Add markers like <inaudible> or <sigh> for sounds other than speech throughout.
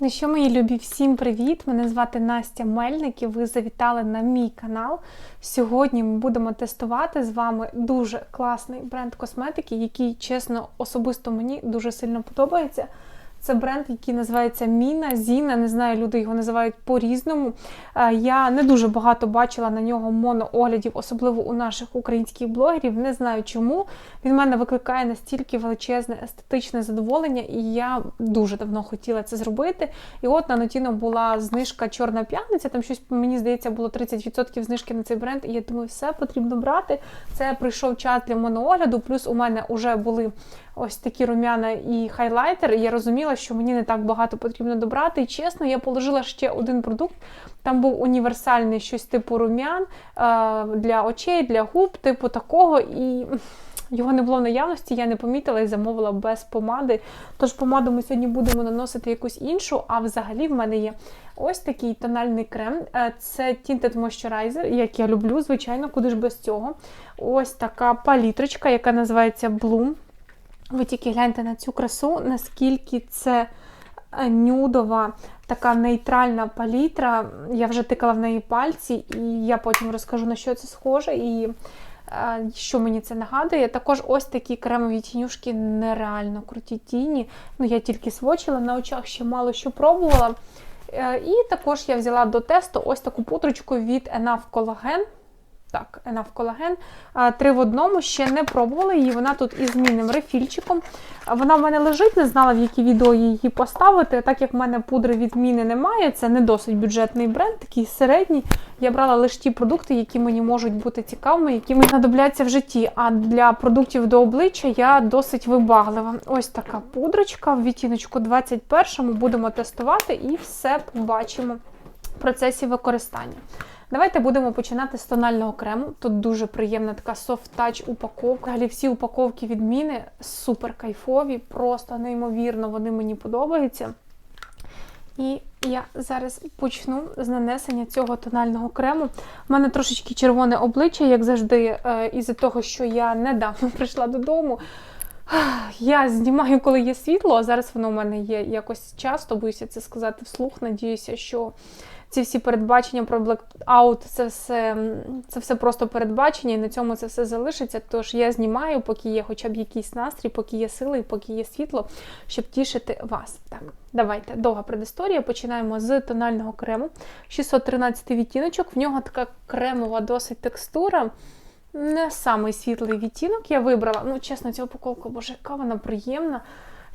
Ну що, мої любі, всім привіт! Мене звати Настя Мельник і ви завітали на мій канал. Сьогодні ми будемо тестувати з вами дуже класний бренд косметики, який, чесно, особисто мені дуже сильно подобається. Це бренд, який називається Міна, Зіна. Не знаю, люди його називають по-різному. Е, Я не дуже багато бачила на нього монооглядів, особливо у наших українських блогерів. Не знаю чому. Він мене викликає настільки величезне естетичне задоволення, і я дуже давно хотіла це зробити. І от на Нотіно була знижка Чорна п'ятниця. Там щось мені здається було 30% знижки на цей бренд. І я думаю, все потрібно брати. Це прийшов час для моноогляду. Плюс у мене вже були ось такі рум'яна і хайлайтер. І я розуміла, що мені не так багато потрібно добрати. І чесно, я положила ще один продукт. Там був універсальний щось типу рум'ян е, для очей, для губ, типу такого. І його не було в наявності, я не помітила і замовила без помади. Тож помаду ми сьогодні будемо наносити якусь іншу, а взагалі в мене є ось такий тональний крем. Е, Це Tinted Moisturizer, як я люблю, звичайно, куди ж без цього. Ось така палітрочка, яка називається Bloom. Ви тільки гляньте на цю красу, наскільки це е, нюдова, така нейтральна палітра. Я вже тикала в неї пальці, і я потім розкажу, на що це схоже і е, що мені це нагадує. Також ось такі кремові тінюшки нереально круті тіні. Ну, я тільки свочила на очах, ще мало що пробувала. Е, І також я взяла до тесту ось таку пудрочку від Enough Collagen. Так, Enough Collagen. Три в одному ще не пробувала її. Вона тут із змінним рефільчиком. Вона в мене лежить, не знала, в які відео її поставити. Так як в мене пудри від міни немає, це не досить бюджетний бренд, такий середній. Я брала лише ті продукти, які мені можуть бути цікавими, які мені знадобляться в житті. А для продуктів до обличчя я досить вибаглива. Ось така пудрочка в відтіночку 21 будемо тестувати і все побачимо в процесі використання. Давайте будемо починати з тонального крему. Тут дуже приємна така софт-тач упаковка. Взагалі всі упаковки відміни супер кайфові, просто неймовірно вони мені подобаються. І я зараз почну з нанесення цього тонального крему. У мене трошечки червоне обличчя, як завжди, е, із-за того, що я недавно <laughs> прийшла додому. Я знімаю, коли є світло, а зараз воно у мене є якось часто, боюся це сказати вслух. Надіюся, що ці всі передбачення про блекаут, це все це все просто передбачення, і на цьому це все залишиться. Тож я знімаю, поки є хоча б якийсь настрій, поки є сили, поки є світло, щоб тішити вас. Так, давайте довга предісторія. Починаємо з тонального крему. 613 відтіночок. В нього така кремова досить текстура. Не самий світлий відтінок я вибрала. Ну, чесно, ця упаковка, боже, яка вона приємна.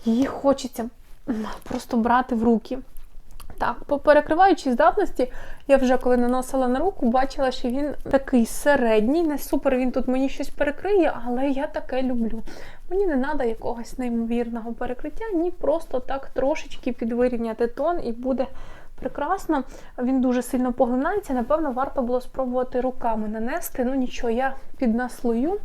Її хочеться просто брати в руки. Так, по перекриваючій здатності, я вже коли наносила на руку, бачила, що він такий середній, не супер він тут мені щось перекриє, але я таке люблю. Мені не треба якогось неймовірного перекриття, ні, просто так трошечки підвирівняти тон і буде прекрасно. Він дуже сильно поглинається. Напевно, варто було спробувати руками нанести. Ну нічого, я піднаслою.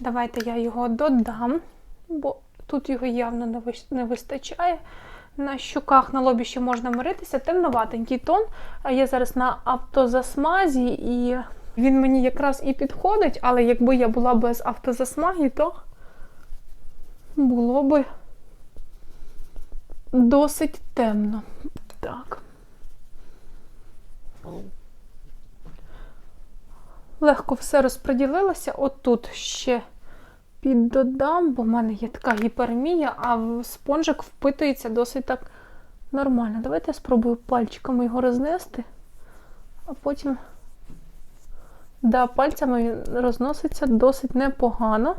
Давайте я його додам, бо тут його явно не вистачає. На щуках на лобі ще можна миритися, темноватенький тон. А я зараз на автозасмазі, і він мені якраз і підходить, але якби я була без автозасмаги, то було би досить темно. Так. Легко все розподілилося. От тут ще піддодам, бо в мене є така гіпермія, а спонжик впитується досить так нормально. Давайте я спробую пальчиками його рознести, а потім да, пальцями розноситься досить непогано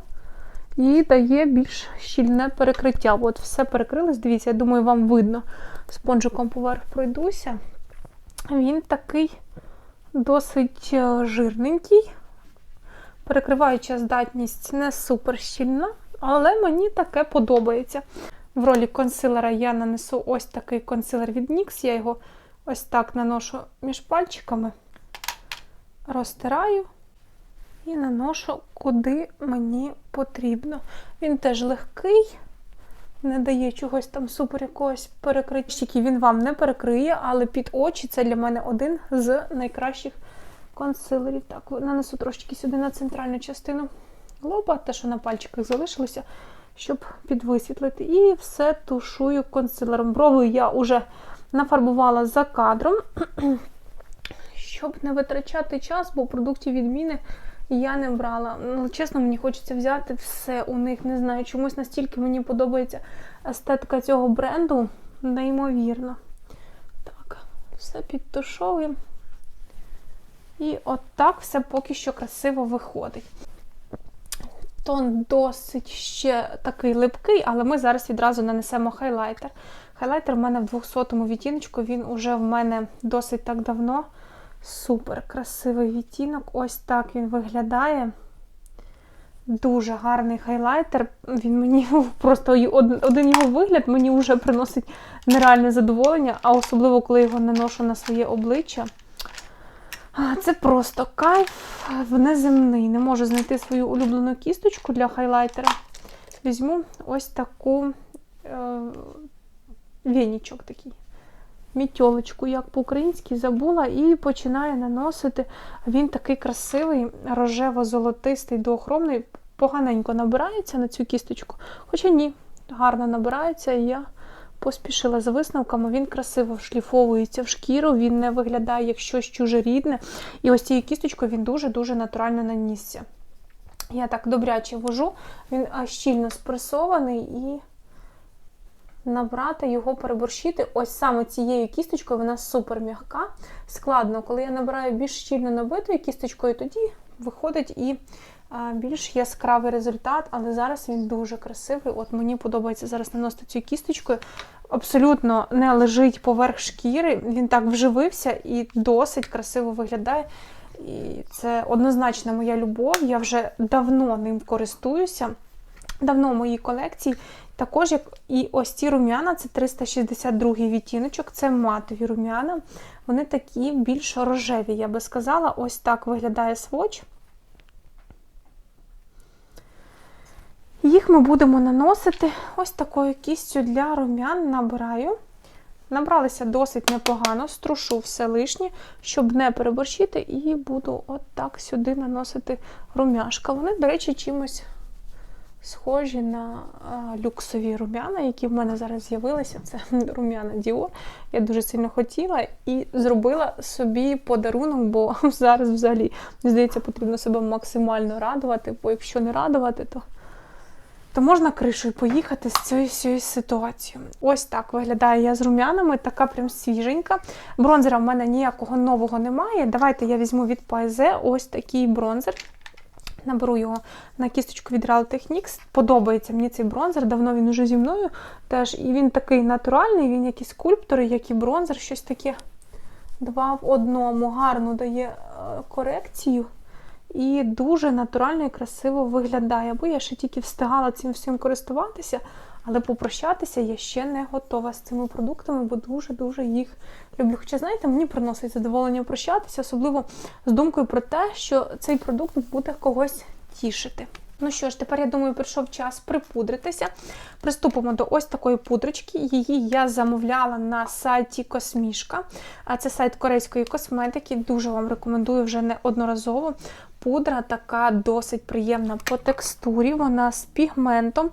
і дає більш щільне перекриття. От все перекрилось, дивіться, я думаю, вам видно. Спонжиком поверх пройдуся. Він такий досить е, жирненький. Перекриваюча здатність не супер щільна, але мені таке подобається. В ролі консилера я нанесу ось такий консилер від NYX. Я його ось так наношу між пальчиками, розтираю і наношу куди мені потрібно. Він теж легкий, не дає чогось там супер якогось перекриття. Він вам не перекриє, але під очі це для мене один з найкращих консилерів. Так, нанесу трошки сюди на центральну частину лоба, те, що на пальчиках залишилося. щоб підвисвітлити. І все тушую консилером. Брови я вже нафарбувала за кадром, <clears throat> щоб не витрачати час, бо продуктів відміни я не брала. Ну, чесно, мені хочеться взяти все у них. Не знаю, чомусь настільки мені подобається естетика цього бренду. Неймовірно. Так, все підтушовуємо. І от так все поки що красиво виходить. Тон досить ще такий липкий, але ми зараз відразу нанесемо хайлайтер. Хайлайтер в мене в 200-му відтіночку, він уже в мене досить так давно. Супер красивий відтінок. Ось так він виглядає. Дуже гарний хайлайтер. Він мені <laughs> просто один його вигляд мені вже приносить нереальне задоволення, а особливо, коли його наношу на своє обличчя. Це просто кайф неземний. Не можу знайти свою улюблену кісточку для хайлайтера. Візьму ось таку е, вінічок такий. Мітьолочку, як по-українськи, забула, і починаю наносити. Він такий красивий, рожево-золотистий, доохромний, поганенько набирається на цю кісточку. Хоча ні, гарно набирається, і я поспішила за висновками. Він красиво вшліфовується в шкіру, він не виглядає як щось чужорідне. І ось цією кісточкою він дуже-дуже натурально нанісся. Я так добряче вожу, він щільно спресований і набрати його переборщити. Ось саме цією кісточкою, вона супер м'яка. Складно, коли я набираю більш щільно набитою кісточкою, тоді виходить і більш яскравий результат, але зараз він дуже красивий. От Мені подобається зараз наносити цю кісточкою. Абсолютно не лежить поверх шкіри, він так вживився і досить красиво виглядає. І це однозначно моя любов. Я вже давно ним користуюся. Давно в моїй колекції. Також, як і ось ці рум'яна, це 362 відтіночок, це матові рум'яна. Вони такі більш рожеві, я би сказала. Ось так виглядає сводч. Їх ми будемо наносити ось такою кістю для рум'ян набираю. Набралися досить непогано, струшу все лишнє, щоб не переборщити, і буду от сюди наносити рум'яшка. Вони, до речі, чимось схожі на люксові рум'яна, які в мене зараз з'явилися. Це <laughs> рум'яна Dior. Я дуже сильно хотіла і зробила собі подарунок, бо <laughs> зараз взагалі, здається, потрібно себе максимально радувати, бо якщо не радувати, то то можна кришою поїхати з цією цією ситуацією. Ось так виглядає я з рум'янами, така прям свіженька. Бронзера в мене ніякого нового немає. Давайте я візьму від Paise ось такий бронзер. Наберу його на кісточку від Real Techniques. Подобається мені цей бронзер, давно він уже зі мною. теж. І він такий натуральний, він як і скульптор, як і бронзер, щось таке два в одному. Гарно дає е, корекцію. І дуже натурально і красиво виглядає. Бо я ще тільки встигала цим всім користуватися, але попрощатися я ще не готова з цими продуктами, бо дуже-дуже їх люблю. Хоча, знаєте, мені приносить задоволення прощатися, особливо з думкою про те, що цей продукт буде когось тішити. Ну що ж, тепер, я думаю, прийшов час припудритися. Приступимо до ось такої пудрочки. Її я замовляла на сайті Космішка. Це сайт корейської косметики. Дуже вам рекомендую вже неодноразово. Пудра така досить приємна по текстурі, вона з пігментом,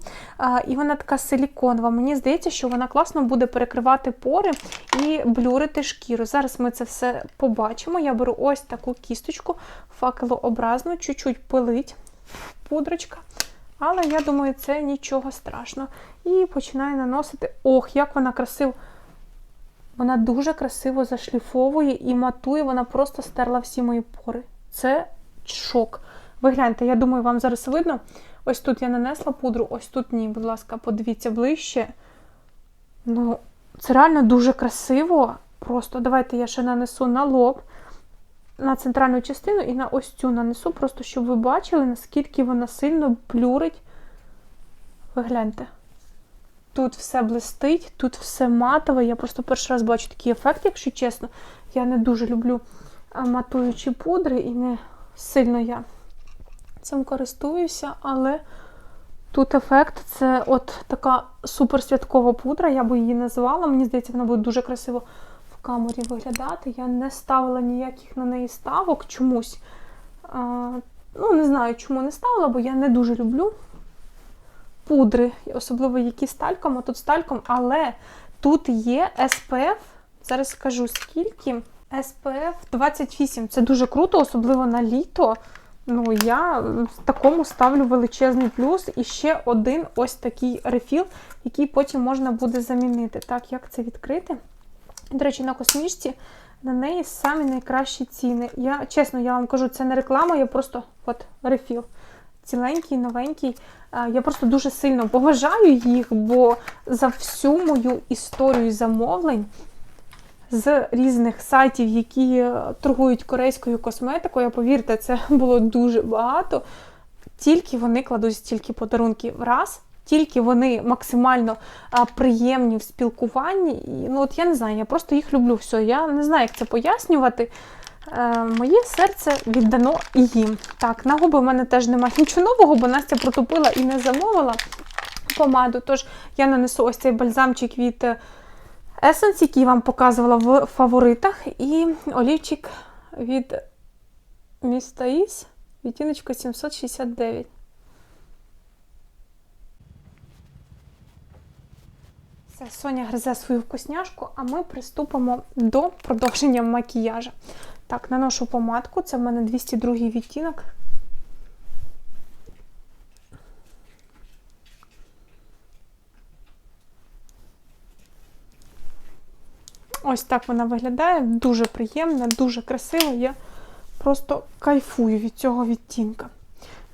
і вона така силіконова. Мені здається, що вона класно буде перекривати пори і блюрити шкіру. Зараз ми це все побачимо. Я беру ось таку кісточку факелообразну, чуть-чуть пилить пудрочка. Але я думаю, це нічого страшного. І починаю наносити. Ох, як вона красиво! Вона дуже красиво зашліфовує і матує, вона просто стерла всі мої пори. Це шок. Ви гляньте, я думаю, вам зараз видно. Ось тут я нанесла пудру, ось тут ні, будь ласка, подивіться ближче. Ну, це реально дуже красиво. Просто давайте я ще нанесу на лоб на центральну частину і на ось цю нанесу, просто щоб ви бачили, наскільки вона сильно блюрить. Ви гляньте. Тут все блистить, тут все матове. Я просто перший раз бачу такий ефект, якщо чесно. Я не дуже люблю матуючі пудри і не сильно я цим користуюся, але тут ефект це от така суперсвяткова пудра, я би її назвала. Мені здається, вона буде дуже красиво камері виглядати. Я не ставила ніяких на неї ставок чомусь. А, Ну, не знаю, чому не ставила, бо я не дуже люблю пудри, особливо які з тальком, а тут з тальком, але тут є SPF, зараз скажу скільки. SPF 28. Це дуже круто, особливо на літо. Ну, я такому ставлю величезний плюс. І ще один ось такий рефіл, який потім можна буде замінити. Так, як це відкрити? До речі, на космічці на неї самі найкращі ціни. Я чесно, я вам кажу, це не реклама, я просто от рефіл. Ціленький, новенький. Я просто дуже сильно поважаю їх, бо за всю мою історію замовлень з різних сайтів, які е, торгують корейською косметикою, повірте, це <laughs> було дуже багато. Тільки вони кладуть стільки подарунків раз, тільки вони максимально приємні в спілкуванні. І, ну от я не знаю, я просто їх люблю все. Я не знаю, як це пояснювати. Е, моє серце віддано їм. Так, на губи в мене теж немає нічого нового, бо Настя протупила і не замовила помаду. Тож я нанесу ось цей бальзамчик від Essence, який вам показувала в фаворитах, і олівчик від міста Іс, відтіночка 769. Все, Соня гризе свою вкусняшку, а ми приступимо до продовження макіяжу. Так, наношу помадку, це в мене 202 відтінок. Ось так вона виглядає, дуже приємна, дуже красива. Я просто кайфую від цього відтінка.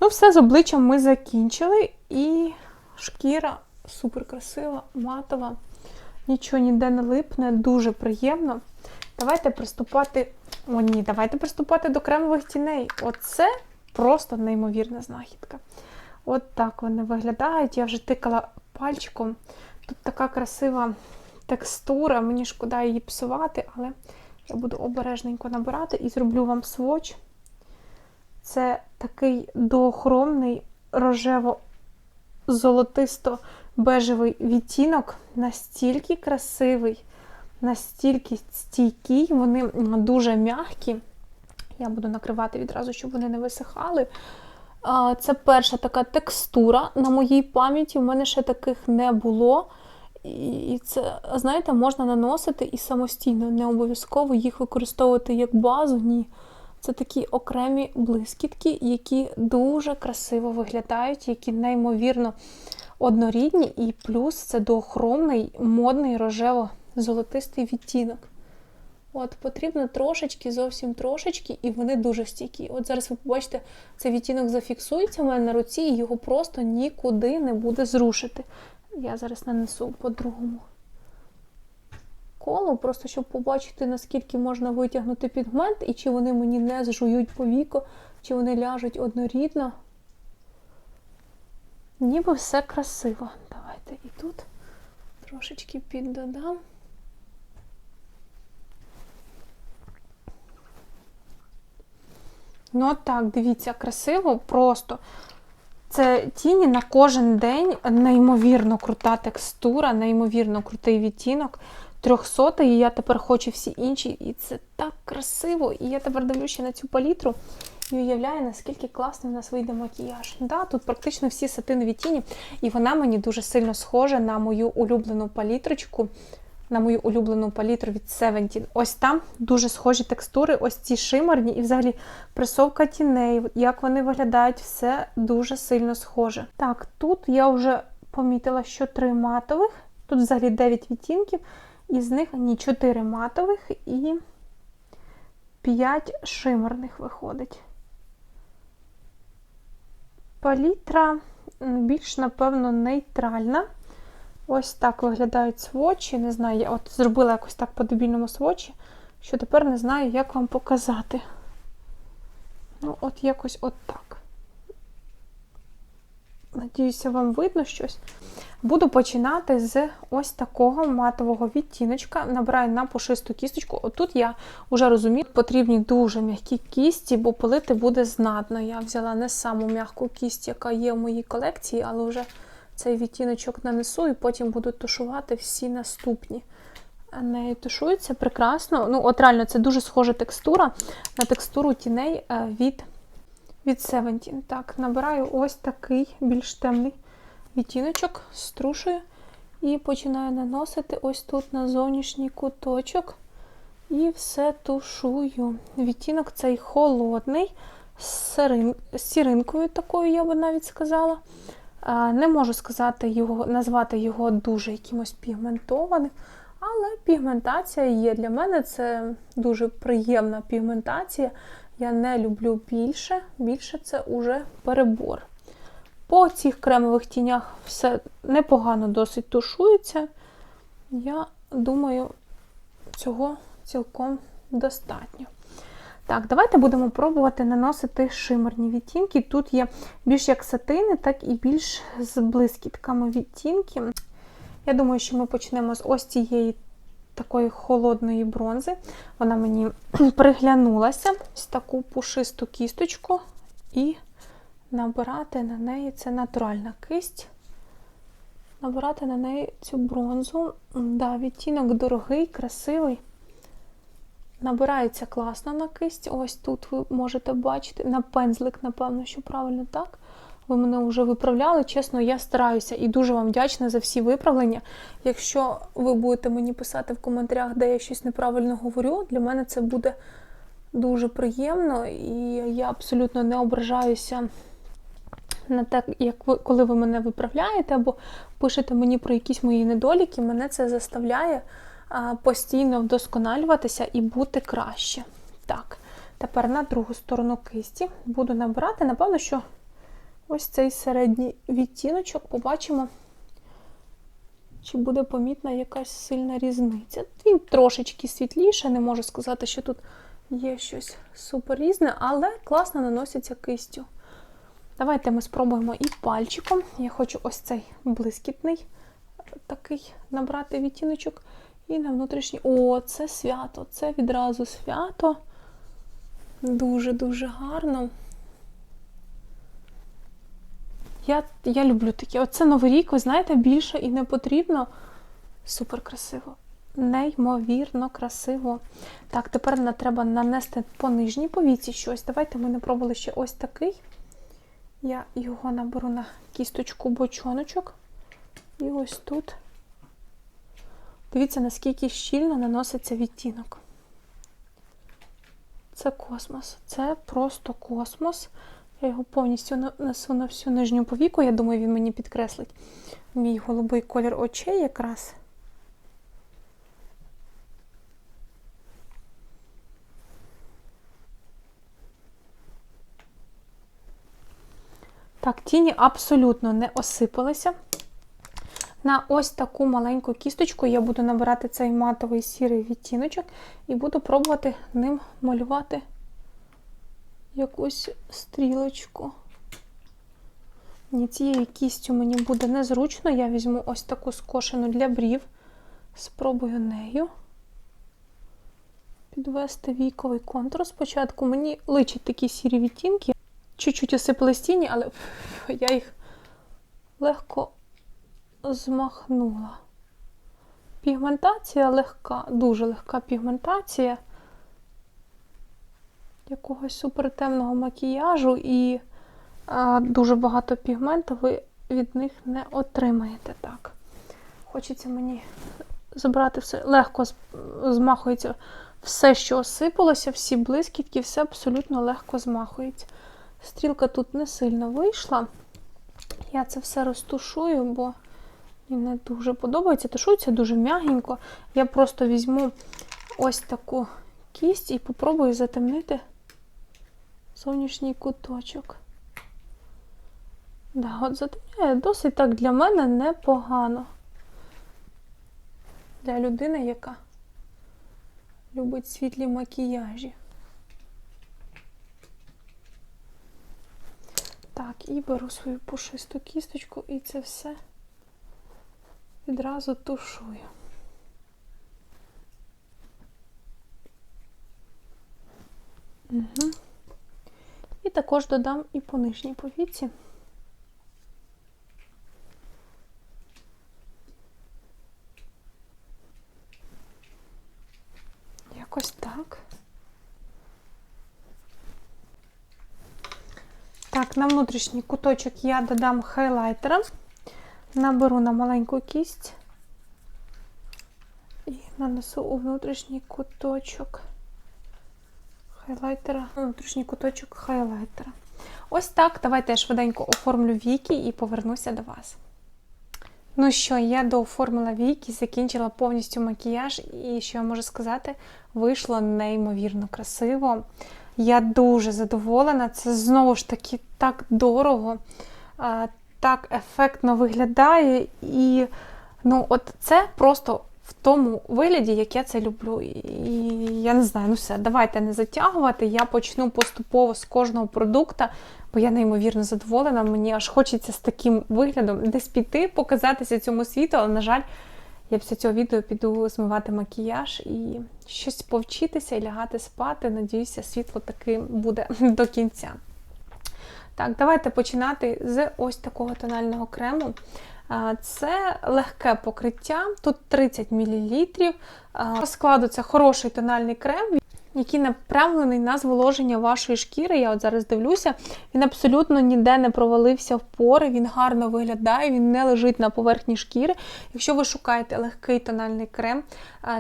Ну, все з обличчям ми закінчили, і шкіра супер красива, матова, нічого ніде не липне, дуже приємно. Давайте приступати. О, ні, давайте приступати до кремових тіней. Оце просто неймовірна знахідка. От так вони виглядають. Я вже тикала пальчиком. Тут така красива текстура, мені шкода її псувати, але я буду обережненько набирати і зроблю вам своч. Це такий доохромний рожево-золотисто-бежевий відтінок, настільки красивий, настільки стійкий, вони дуже м'які. Я буду накривати відразу, щоб вони не висихали. Це перша така текстура на моїй пам'яті. У мене ще таких не було. І це, знаєте, можна наносити і самостійно, не обов'язково їх використовувати як базу. Ні. Це такі окремі блискітки, які дуже красиво виглядають, які неймовірно однорідні, і плюс це доохромний, модний рожево-золотистий відтінок. От, Потрібно трошечки, зовсім трошечки, і вони дуже стійкі. От зараз ви побачите, цей відтінок зафіксується в мене на руці, і його просто нікуди не буде зрушити. Я зараз нанесу по другому колу, просто щоб побачити, наскільки можна витягнути пігмент, і чи вони мені не зжують повіко, чи вони ляжуть однорідно. Ніби все красиво. Давайте і тут трошечки піддодам. Ну, от так, дивіться, красиво, просто. Це тіні на кожен день неймовірно крута текстура, неймовірно крутий відтінок. 300 і я тепер хочу всі інші. І це так красиво. І я тепер дивлюся на цю палітру і уявляю, наскільки класний у нас вийде макіяж. Да, Тут практично всі сатинові тіні, і вона мені дуже сильно схожа на мою улюблену палітрочку на мою улюблену палітру від Seventeen. Ось там дуже схожі текстури, ось ці шимерні, і взагалі присовка тіней, як вони виглядають, все дуже сильно схоже. Так, тут я вже помітила, що три матових, тут взагалі 9 відтінків, із них ні 4 матових і 5 шимерних виходить. Палітра більш, напевно, нейтральна. Ось так виглядають свочі. Не знаю, я от зробила якось так по дебільному свочі, що тепер не знаю, як вам показати. Ну, от якось от так. Надіюся, вам видно щось. Буду починати з ось такого матового відтіночка. Набираю на пушисту кісточку. Отут я вже розумію, потрібні дуже м'які кісті, бо пилити буде знатно. Я взяла не саму м'яку кість, яка є в моїй колекції, але вже цей відтіночок нанесу і потім буду тушувати всі наступні. Нею тушується прекрасно. Ну, от реально, це дуже схожа текстура на текстуру тіней е, від від Seventeen. Так, набираю ось такий більш темний відтіночок, струшую і починаю наносити ось тут на зовнішній куточок. І все тушую. Відтінок цей холодний, з сіринкою такою, я би навіть сказала. Не можу сказати його, назвати його дуже якимось пігментованим, але пігментація є. Для мене це дуже приємна пігментація. Я не люблю більше, більше це уже перебор. По цих кремових тінях все непогано досить тушується. Я думаю, цього цілком достатньо. Так, давайте будемо пробувати наносити шимерні відтінки. Тут є більш як сатини, так і більш з блискітками відтінки. Я думаю, що ми почнемо з ось цієї такої холодної бронзи. Вона мені приглянулася ось таку пушисту кісточку і набирати на неї це натуральна кисть. Набирати на неї цю бронзу. Да, відтінок дорогий, красивий. Набирається класно на кисть. Ось тут ви можете бачити. На пензлик, напевно, що правильно так. Ви мене вже виправляли. Чесно, я стараюся і дуже вам вдячна за всі виправлення. Якщо ви будете мені писати в коментарях, де я щось неправильно говорю, для мене це буде дуже приємно, і я абсолютно не ображаюся на те, як ви, коли ви мене виправляєте або пишете мені про якісь мої недоліки, мене це заставляє а, постійно вдосконалюватися і бути краще. Так, тепер на другу сторону кисті буду набирати, напевно, що ось цей середній відтіночок побачимо, чи буде помітна якась сильна різниця. Він трошечки світліше, не можу сказати, що тут є щось супер різне, але класно наноситься кистю. Давайте ми спробуємо і пальчиком. Я хочу ось цей блискітний такий набрати відтіночок. І на внутрішній. О, це свято! Це відразу свято. Дуже-дуже гарно. Я я люблю таке. Оце Новий рік, ви знаєте, більше і не потрібно. Супер красиво. Неймовірно красиво. Так, тепер нам треба нанести по нижній повіці щось. Давайте ми не пробували ще ось такий. Я його наберу на кісточку бочоночок. І ось тут. Дивіться, наскільки щільно наноситься відтінок. Це космос. Це просто космос. Я його повністю несу на всю нижню повіку. Я думаю, він мені підкреслить мій голубий колір очей якраз. Так, тіні абсолютно не осипалися. На ось таку маленьку кісточку я буду набирати цей матовий сірий відтіночок і буду пробувати ним малювати якусь стрілочку. Ні, цією кістю мені буде незручно. Я візьму ось таку скошену для брів. Спробую нею підвести віковий контур. Спочатку мені личать такі сірі відтінки. Чуть-чуть осипались тіні, але <laughs> я їх легко змахнула. Пігментація легка, дуже легка пігментація якогось супертемного макіяжу і а, дуже багато пігменту ви від них не отримаєте. Так. Хочеться мені забрати все, легко змахується все, що осипалося, всі блискітки, все абсолютно легко змахується. Стрілка тут не сильно вийшла. Я це все розтушую, бо мені не дуже подобається. Тушується дуже м'ягенько. Я просто візьму ось таку кість і попробую затемнити зовнішній куточок. Да, от затемняє досить так для мене непогано. Для людини, яка любить світлі макіяжі. Так, і беру свою пушисту кісточку і це все відразу тушую. Угу. Також додам і по нижній повіці. Якось так. Так, на внутрішній куточок я додам хайлайтера. Наберу на маленьку кість і нанесу у внутрішній куточок хайлайтера, внутрішній куточок хайлайтера. Ось так. Давайте я швиденько оформлю віки і повернуся до вас. Ну що, я дооформила віки, закінчила повністю макіяж, і що я можу сказати, вийшло неймовірно красиво. Я дуже задоволена. Це знову ж таки так дорого, так ефектно виглядає. І ну, от це просто в тому вигляді, як я це люблю. І я не знаю, ну все, давайте не затягувати. Я почну поступово з кожного продукту, бо я неймовірно задоволена. Мені аж хочеться з таким виглядом десь піти, показатися цьому світу, але, на жаль, я після цього відео піду змивати макіяж і щось повчитися і лягати спати. Надіюся, світло таки буде <laughs> до кінця. Так, давайте починати з ось такого тонального крему. Це легке покриття, тут 30 мл. По складу це хороший тональний крем який направлений на зволоження вашої шкіри. Я от зараз дивлюся, він абсолютно ніде не провалився в пори, він гарно виглядає, він не лежить на поверхні шкіри. Якщо ви шукаєте легкий тональний крем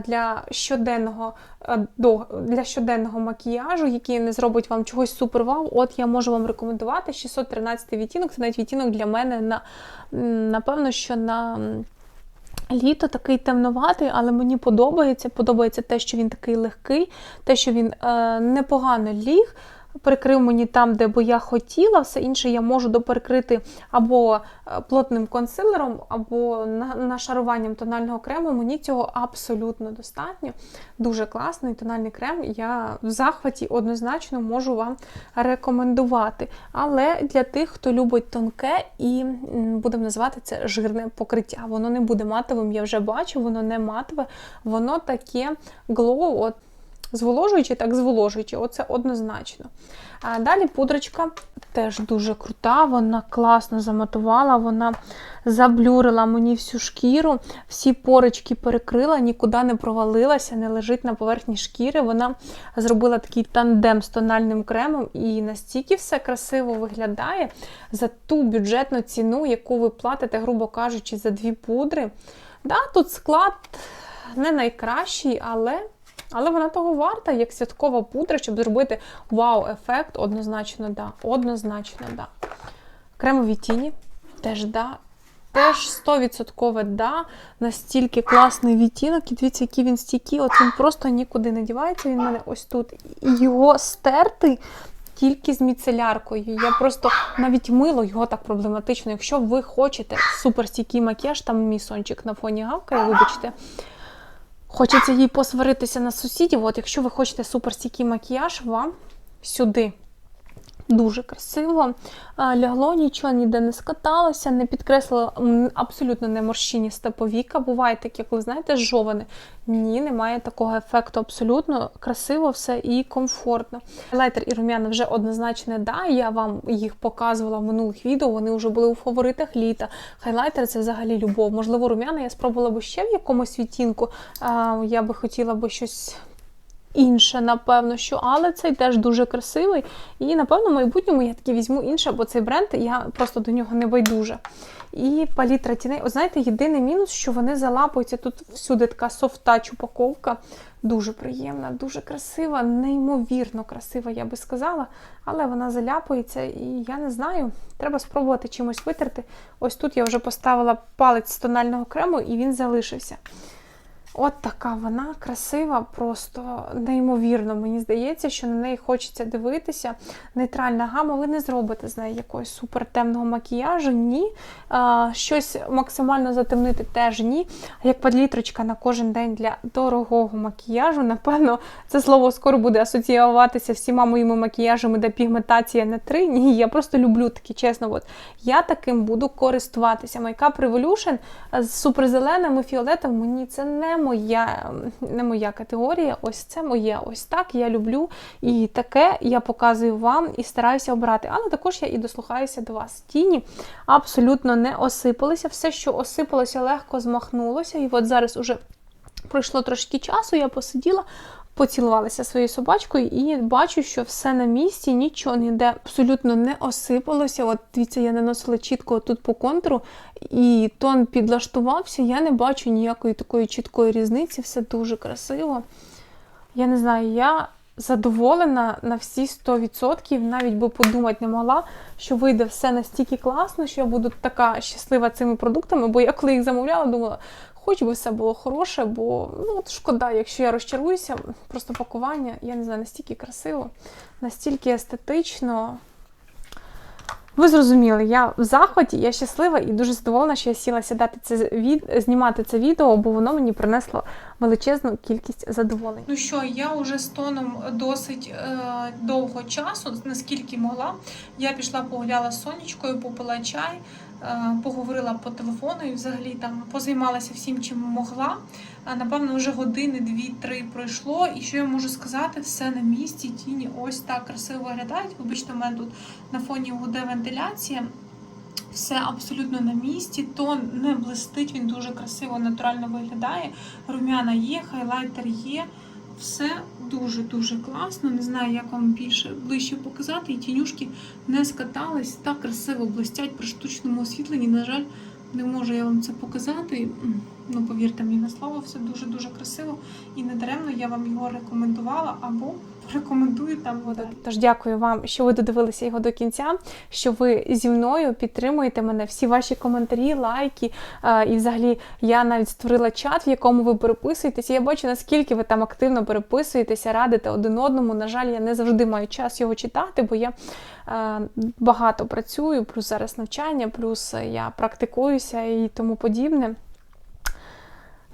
для щоденного для щоденного макіяжу, який не зробить вам чогось супер-вау, от я можу вам рекомендувати 613 відтінок. Це навіть відтінок для мене на напевно, що на Літо такий темноватий, але мені подобається. Подобається те, що він такий легкий, те, що він е, непогано ліг перекрив мені там, де би я хотіла, все інше я можу доперекрити або е, плотним консилером, або нашаруванням тонального крему. Мені цього абсолютно достатньо. Дуже класний тональний крем. Я в захваті однозначно можу вам рекомендувати. Але для тих, хто любить тонке і будемо називати це жирне покриття. Воно не буде матовим, я вже бачу, воно не матове, воно таке глоу. от Зволожуючи, так зволожуючи, оце однозначно. А Далі пудрочка теж дуже крута, вона класно заматувала, вона заблюрила мені всю шкіру, всі порочки перекрила, нікуди не провалилася, не лежить на поверхні шкіри. Вона зробила такий тандем з тональним кремом, і настільки все красиво виглядає за ту бюджетну ціну, яку ви платите, грубо кажучи, за дві пудри. Да, Тут склад не найкращий, але. Але вона того варта, як святкова пудра, щоб зробити вау-ефект, однозначно, да. Однозначно, да. Кремові тіні теж да. Теж 100% да. Настільки класний відтінок, і дивіться, який він стійкий, от він просто нікуди не дівається. Він в мене ось тут. І його стерти тільки з міцеляркою. Я просто навіть мило його так проблематично. Якщо ви хочете суперстійкий макіяж, там мій сончик на фоні гавкає, вибачте. Хочеться їй посваритися на сусідів. От якщо ви хочете суперстійкий макіяж, вам сюди. Дуже красиво. Лягло, нічого ніде не скаталося, не підкреслило абсолютно не морщині степовіка. Буває таке, коли, знаєте, жоване. Ні, немає такого ефекту. Абсолютно красиво все і комфортно. Хайлайтер і рум'яна вже однозначно да. Я вам їх показувала в минулих відео. Вони вже були у фаворитах літа. Хайлайтер це взагалі любов. Можливо, рум'яна я спробувала би ще в якомусь відтінку. Я би хотіла би щось інше, напевно, що, але цей теж дуже красивий. І, напевно, в майбутньому я таки візьму інше, бо цей бренд я просто до нього не байдужа. І палітра тіней. О, знаєте, єдиний мінус, що вони залапуються. Тут всюди така софт-тач упаковка. Дуже приємна, дуже красива, неймовірно красива, я би сказала. Але вона заляпується, і я не знаю, треба спробувати чимось витерти. Ось тут я вже поставила палець з тонального крему, і він залишився. От така вона красива, просто неймовірно. Мені здається, що на неї хочеться дивитися. Нейтральна гама, ви не зробите з неї якогось супертемного макіяжу, ні. А, Щось максимально затемнити теж ні. А як падлітрочка на кожен день для дорогого макіяжу, напевно, це слово скоро буде асоціюватися всіма моїми макіяжами, де пігментація на три. Ні, я просто люблю такі, чесно. От Я таким буду користуватися. Makeup Revolution з суперзеленим і фіолетом мені це не моя не моя категорія, ось це моє, ось так я люблю. І таке я показую вам і стараюся обрати. Але також я і дослухаюся до вас. Тіні абсолютно не осипалися. Все, що осипалося, легко змахнулося. І от зараз уже пройшло трошки часу, я посиділа. Поцілувалася своєю собачкою і бачу, що все на місці, нічого ніде абсолютно не осипалося. От дивіться, я наносила чітко тут по контуру, і тон підлаштувався. Я не бачу ніякої такої чіткої різниці, все дуже красиво. Я не знаю, я задоволена на всі 100%, навіть би подумати не могла, що вийде все настільки класно, що я буду така щаслива цими продуктами, бо я коли їх замовляла, думала, хоч би все було хороше, бо ну, от шкода, якщо я розчаруюся, просто пакування, я не знаю, настільки красиво, настільки естетично. Ви зрозуміли, я в захваті, я щаслива і дуже задоволена, що я сіла сідати це від... знімати це відео, бо воно мені принесло величезну кількість задоволень. Ну що, я вже з тоном досить е, довго часу, наскільки могла. Я пішла погуляла з сонечкою, попила чай, е, поговорила по телефону і взагалі там позаймалася всім, чим могла. А, Напевно, вже години, дві-три пройшло. І що я можу сказати, все на місці, тіні ось так красиво виглядають. Вибачте, у мене тут на фоні гуде вентиляція. Все абсолютно на місці, тон не блистить, він дуже красиво, натурально виглядає. Рум'яна є, хайлайтер є. Все дуже-дуже класно. Не знаю, як вам більше ближче показати. І тінюшки не скатались, так красиво блистять при штучному освітленні. На жаль, не можу я вам це показати. Ну, повірте мені на слово, все дуже-дуже красиво. І не даремно я вам його рекомендувала або <laughs> рекомендую там вода. Тож дякую вам, що ви додивилися його до кінця, що ви зі мною підтримуєте мене, всі ваші коментарі, лайки. Е, І взагалі я навіть створила чат, в якому ви переписуєтеся. Я бачу, наскільки ви там активно переписуєтеся, радите один одному. На жаль, я не завжди маю час його читати, бо я е, багато працюю, плюс зараз навчання, плюс я практикуюся і тому подібне.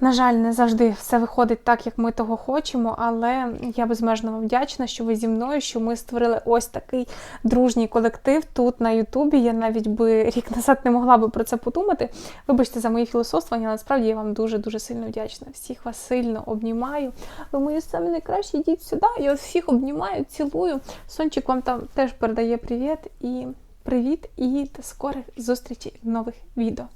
На жаль, не завжди все виходить так, як ми того хочемо, але я безмежно вам вдячна, що ви зі мною, що ми створили ось такий дружній колектив тут на Ютубі. Я навіть би рік назад не могла би про це подумати. Вибачте за мої філософствування, насправді я вам дуже-дуже сильно вдячна. Всіх вас сильно обнімаю. Ви мої самі найкращі, йдіть сюди. Я вас всіх обнімаю, цілую. Сончик вам там теж передає привіт і привіт, і до скорих зустрічей в нових відео.